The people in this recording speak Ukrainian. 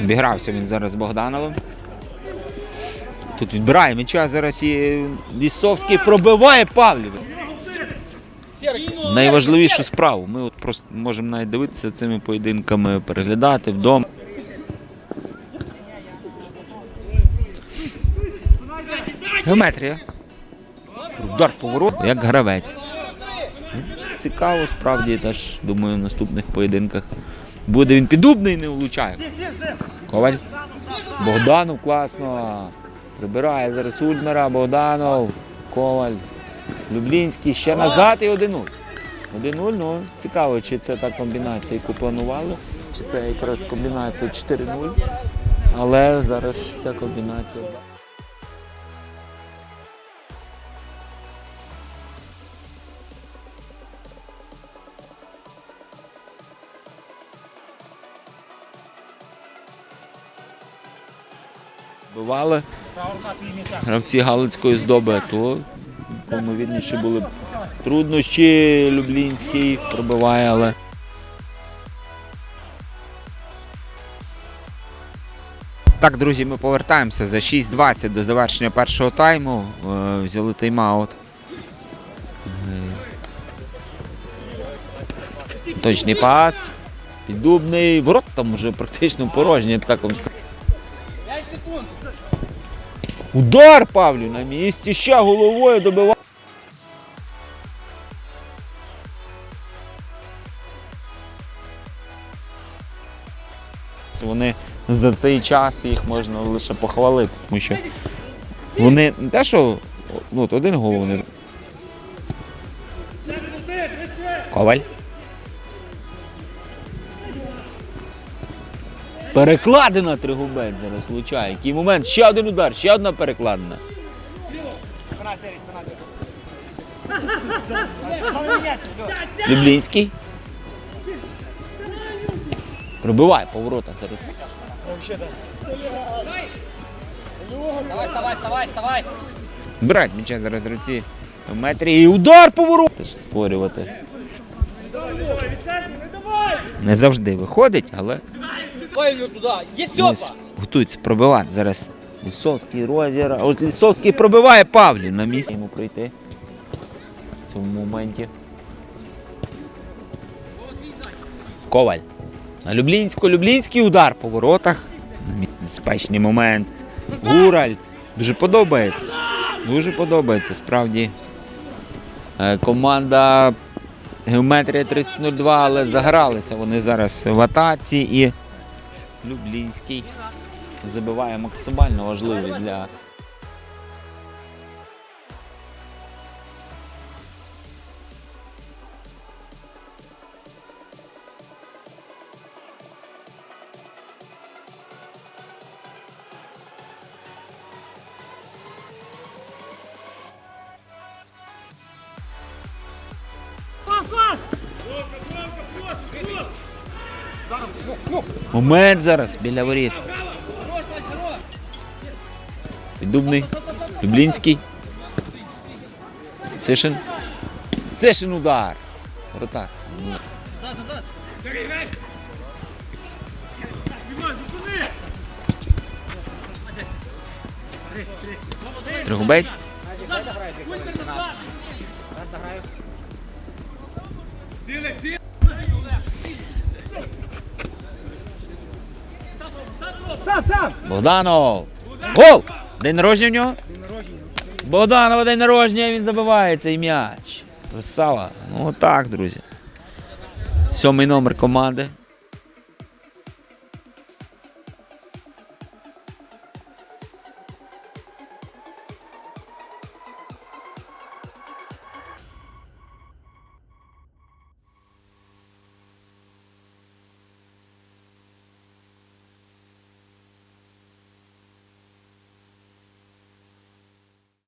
Обігрався він зараз з Богдановим. Тут відбирає м'яча зараз і Лісовський пробиває Павлів. Найважливішу справу. Ми от просто можемо навіть дивитися цими поєдинками, переглядати вдома. Геометрія. Удар поворот, як гравець. Цікаво, справді теж, думаю, в наступних поєдинках буде він піддубний і не влучає. Коваль. Богданов класно. Прибирає зараз Ульмера, Богданов, Коваль. Люблінський ще назад і 1-0. 1-0, ну цікаво, чи це та комбінація, яку планували, чи це якраз комбінація 4-0. Але зараз ця комбінація. Бували гравці Галицької здоби, то ймовірніше були труднощі. Люблінський пробиває, але. Так, друзі, ми повертаємося за 6.20 до завершення першого тайму. Е, Взяли тайм-аут. Точний пас. Піддубний. Ворот там вже практично порожні, я б так вам сказав. Удар Павлю на місці, ще головою добиває. Вони за цей час їх можна лише похвалити, тому що вони не те, що ну, один гол вони. Коваль. Перекладина Тригубець зараз влучає. Який момент? Ще один удар, ще одна перекладина. Люблінський. Пробиває по воротах зараз. Вставай, вставай, вставай, вставай. Брать м'яча зараз гравці в метрі і удар по воротах. Теж створювати. Не завжди виходить, але Павел туда. Есть ну, с- готується пробивати зараз. Лісовський розір. А от Лісовський пробиває Павлів на місці. Йому пройти в цьому моменті. Коваль. На Люблінську. Люблінський удар по воротах. Безпечний момент. Гураль. Дуже подобається. Дуже подобається. Справді. Е, Команда Геометрія 3002, але загралися вони зараз в атаці і Люблінський забиває максимально важливий для. Момент зараз біля воріт. Піддубний. Люблінський. Цишин. Цишин удар. Вратар. Ні. Тригубець. Богданов. Гол! День народження в нього? Богданова день народження, він забиває цей м'яч. Красава. Ну так, друзі. Сьомий номер команди.